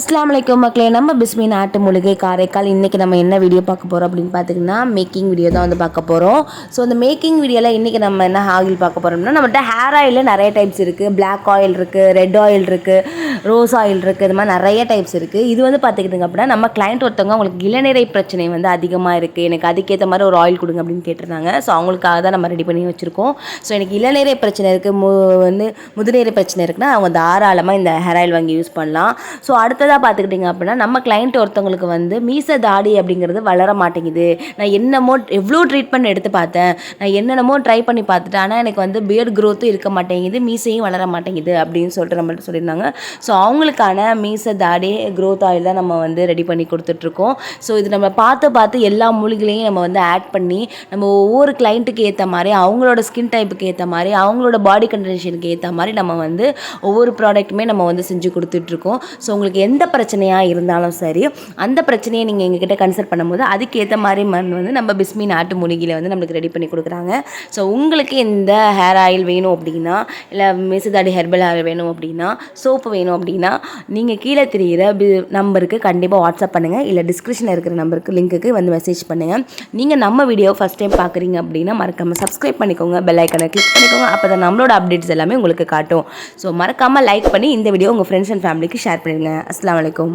இஸ்லாம் வலைக்கம் மக்களே நம்ம பிஸ்மி நாட்டு மூலிகை காரைக்கால். இன்றைக்கி நம்ம என்ன வீடியோ பார்க்க போகிறோம் அப்படின்னு பார்த்தீங்கன்னா மேக்கிங் வீடியோ தான் வந்து பார்க்க போகிறோம் ஸோ அந்த மேக்கிங் வீடியோவில் இன்றைக்கி நம்ம என்ன ஆயில் பார்க்க போகிறோம்னா நம்மகிட்ட ஹேர் ஆயில் நிறைய டைப்ஸ் இருக்குது பிளாக் ஆயில் இருக்குது ரெட் ஆயில் இருக்குது ரோஸ் ஆயில் இருக்குது இது மாதிரி நிறைய டைப்ஸ் இருக்குது இது வந்து பார்த்துக்கிட்டுங்க அப்படின்னா நம்ம கிளைண்ட் ஒருத்தவங்க அவங்களுக்கு இளநிறை பிரச்சனை வந்து அதிகமாக இருக்குது எனக்கு அதுக்கேற்ற மாதிரி ஒரு ஆயில் கொடுங்க அப்படின்னு கேட்டிருந்தாங்க. ஸோ அவங்களுக்காக தான் நம்ம ரெடி பண்ணி வச்சுருக்கோம். ஸோ எனக்கு இளநிறை பிரச்சனை இருக்குது மு வந்து முதுநீரை பிரச்சனை இருக்குன்னா அவங்க தாராளமாக இந்த ஹேர் ஆயில் வாங்கி யூஸ் பண்ணலாம். ஸோ அடுத்ததாக பார்த்துக்கிட்டிங்க அப்படின்னா நம்ம கிளைண்ட் ஒருத்தவங்களுக்கு வந்து மீச தாடி அப்படிங்கிறது வளர மாட்டேங்குது. நான் என்னமோ எவ்வளோ ட்ரீட்மெண்ட் எடுத்து பார்த்தேன். நான் என்னென்னமோ ட்ரை பண்ணி பார்த்துட்டேன். ஆனால் எனக்கு வந்து பியர்ட் க்ரோத்தும் இருக்க மாட்டேங்குது மீசையும் வளர மாட்டேங்குது அப்படின்னு சொல்லிட்டு நம்மள்ட்ட சொல்லியிருந்தாங்க. ஸோ ஸோ அவங்களுக்கான மீச தாடி க்ரோத் ஆயில் தான் நம்ம வந்து ரெடி பண்ணி கொடுத்துட்ருக்கோம். ஸோ இது நம்ம பார்த்து பார்த்து எல்லா மூலிகளையும் நம்ம வந்து ஆட் பண்ணி நம்ம ஒவ்வொரு கிளைண்ட்டுக்கு ஏற்ற மாதிரி அவங்களோட ஸ்கின் டைப்புக்கு ஏற்ற மாதிரி அவங்களோட பாடி கண்டிஷனுக்கு ஏற்ற மாதிரி நம்ம வந்து ஒவ்வொரு ப்ராடக்ட்டுமே நம்ம வந்து செஞ்சு கொடுத்துட்ருக்கோம். ஸோ உங்களுக்கு எந்த பிரச்சனையாக இருந்தாலும் சரி அந்த பிரச்சனையை நீங்கள் எங்ககிட்ட கன்சல்ட் பண்ணும்போது அதுக்கேற்ற மாதிரி மண் வந்து நம்ம பிஸ்மி நாட்டு மூலிகையில் வந்து நம்மளுக்கு ரெடி பண்ணி கொடுக்குறாங்க. ஸோ உங்களுக்கு இந்த ஹேர் ஆயில் வேணும் அப்படின்னா இல்லை மிசுதாடி ஹெர்பல் ஆயில் வேணும் அப்படின்னா சோப்பு வேணும் அப்படின்னா நீங்கள் கீழே தெரிகிற பி நம்பருக்கு கண்டிப்பாக வாட்ஸ்அப் பண்ணுங்கள் இல்லை டிஸ்கிரிப்ஷனில் இருக்கிற நம்பருக்கு லிங்க்குக்கு வந்து மெசேஜ் பண்ணுங்கள் நீங்கள் நம்ம வீடியோ ஃபஸ்ட் டைம் பார்க்குறீங்க அப்படின்னா மறக்காமல் சப்ஸ்கிரைப் பண்ணிக்கோங்க. பெல் ஐக்கனை கிளிக் பண்ணிக்கோங்க. அப்போ தான் நம்மளோட அப்டேட்ஸ் எல்லாமே உங்களுக்கு காட்டும். ஸோ மறக்காமல் லைக் பண்ணி இந்த வீடியோ உங்கள் ஃப்ரெண்ட்ஸ் அண்ட் ஃபேமிலிக்கு ஷேர் பண்ணிடுங்க அஸ்லாம் வலைக்கம்.